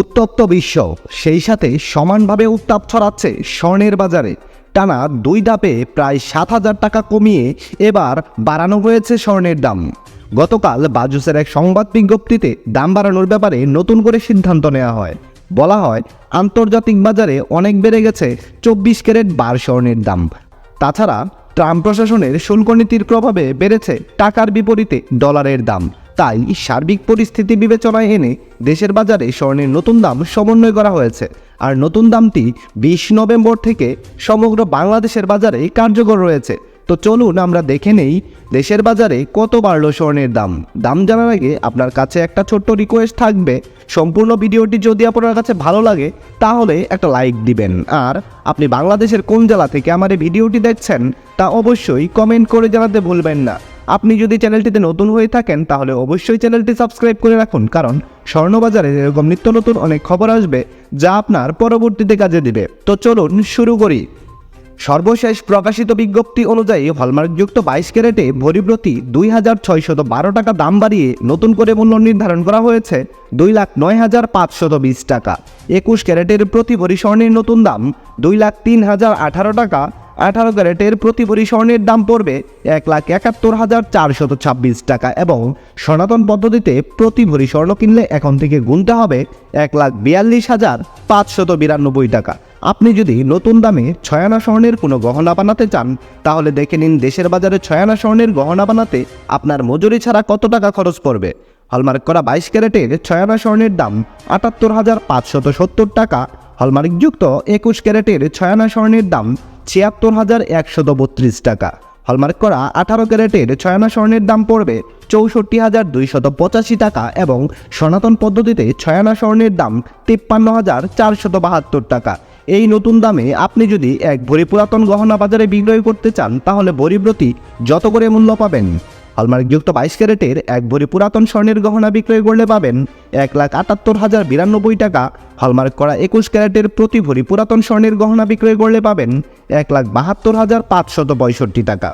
উত্তপ্ত বিশ্ব, সেই সাথে সমানভাবে উত্তাপ ছড়াচ্ছে স্বর্ণের বাজারে। টানা দুই ধাপে প্রায় সাত হাজার টাকা কমিয়ে এবার বাড়ানো হয়েছে স্বর্ণের দাম। গতকাল বাজুসের এক সংবাদ বিজ্ঞপ্তিতে দাম বাড়ানোর ব্যাপারে নতুন করে সিদ্ধান্ত নেওয়া হয়। বলা হয়, আন্তর্জাতিক বাজারে অনেক বেড়ে গেছে চব্বিশ ক্যারেট বার স্বর্ণের দাম। তাছাড়া ট্রাম্প প্রশাসনের শুল্ক নীতির প্রভাবে বেড়েছে টাকার বিপরীতে ডলারের দাম। তাই সার্বিক পরিস্থিতি বিবেচনায় এনে দেশের বাজারে স্বর্ণের নতুন দাম সমন্বয় করা হয়েছে। আর নতুন দামটি বিশ নভেম্বর থেকে সমগ্র বাংলাদেশের বাজারে কার্যকর রয়েছে। তো চলুন আমরা দেখে নেই দেশের বাজারে কত বাড়লো স্বর্ণের দাম। দাম জানার আগে আপনার কাছে একটা ছোট্ট রিকোয়েস্ট থাকবে। সম্পূর্ণ ভিডিওটি যদি আপনার কাছে ভালো লাগে, তাহলে একটা লাইক দিবেন। আর আপনি বাংলাদেশের কোন জেলা থেকে আমার এই ভিডিওটি দেখছেন, তা অবশ্যই কমেন্ট করে জানাতে ভুলবেন না। আপনি যদি চ্যানেলটিতে নতুন হয়ে থাকেন, তাহলে অবশ্যই চ্যানেলটি সাবস্ক্রাইব করে রাখুন, কারণ স্বর্ণবাজারে এরকম নিত্য নতুন অনেক খবর আসবে, যা আপনার পরবর্তীতে কাজে দিবে। তো চলুন শুরু করি। সর্বশেষ প্রকাশিত বিজ্ঞপ্তি অনুযায়ী হলমার্কযুক্ত বাইশ ক্যারেটে ভরিপ্রতি দুই হাজার ছয়শত বারো টাকা দাম বাড়িয়ে নতুন করে মূল্য নির্ধারণ করা হয়েছে দুই লাখ নয় হাজার পাঁচশত বিশ টাকা। একুশ ক্যারেটের প্রতি ভরি স্বর্ণের নতুন দাম দুই লাখ তিন হাজার আঠারো টাকা আঠারো ক্যারেটের প্রতি ভরি স্বর্ণের দাম পড়বে এক লাখ একাত্তর হাজার চারশত ছাব্বিশ টাকা এবং সনাতন পদ্ধতিতে প্রতি ভরি স্বর্ণ কিনলে এখন থেকে গুনতে হবে এক লাখ বিয়াল্লিশ হাজার পাঁচশত বিরানব্বই টাকা। আপনি যদি নতুন দামে ছয়ানা স্বর্ণের কোনো গহনা বানাতে চান, তাহলে দেখে নিন দেশের বাজারে ছয়ানা স্বর্ণের গহনা বানাতে আপনার মজুরি ছাড়া কত টাকা খরচ পড়বে। হলমার্ক করা বাইশ ক্যারেটের ছয়ানা স্বর্ণের দাম আটাত্তর হাজার পাঁচশত সত্তর টাকা। হলমার্কযুক্ত একুশ ক্যারেটের ছয়ানা স্বর্ণের দাম ছিয়াত্তর হাজার একশত বত্রিশ টাকা। হলমার্ক করা আঠারো ক্যারেটের ছয়ানা স্বর্ণের দাম পড়বে চৌষট্টি হাজার দুইশত পঁচাশি টাকা এবং সনাতন পদ্ধতিতে ছয়ানা স্বর্ণের দাম তিপ্পান্ন হাজার চারশত বাহাত্তর টাকা। এই নতুন দামে আপনি যদি এক ভরি পুরাতন গহনা বাজারে বিক্রয় করতে চান, তাহলে বরিব্রতি যত করে মূল্য পাবেন। হলমার্কযুক্ত বাইশ ক্যারেটের এক ভরি পুরাতন স্বর্ণের গহনা বিক্রয় করলে পাবেন এক লাখ আটাত্তর হাজার বিরানব্বই টাকা। হলমার্ক করা একুশ ক্যারেটের প্রতি ভরি পুরাতন স্বর্ণের গহনা বিক্রয় করলে পাবেন এক লাখ বাহাত্তর হাজার পাঁচশত পঁয়ষট্টি টাকা।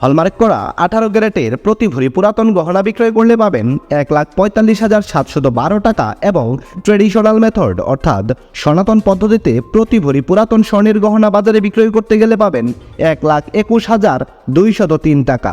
হলমার্ক করা আঠারো ক্যারেটের প্রতি ভরি পুরাতন গহনা বিক্রয় করলে পাবেন এক লাখ পঁয়তাল্লিশ হাজার সাতশত বারো টাকা এবং ট্রেডিশনাল মেথড, অর্থাৎ সনাতন পদ্ধতিতে প্রতি ভরি পুরাতন স্বর্ণের গহনা বাজারে বিক্রয় করতে গেলে পাবেন এক লাখ একুশ হাজার দুইশত তিন টাকা।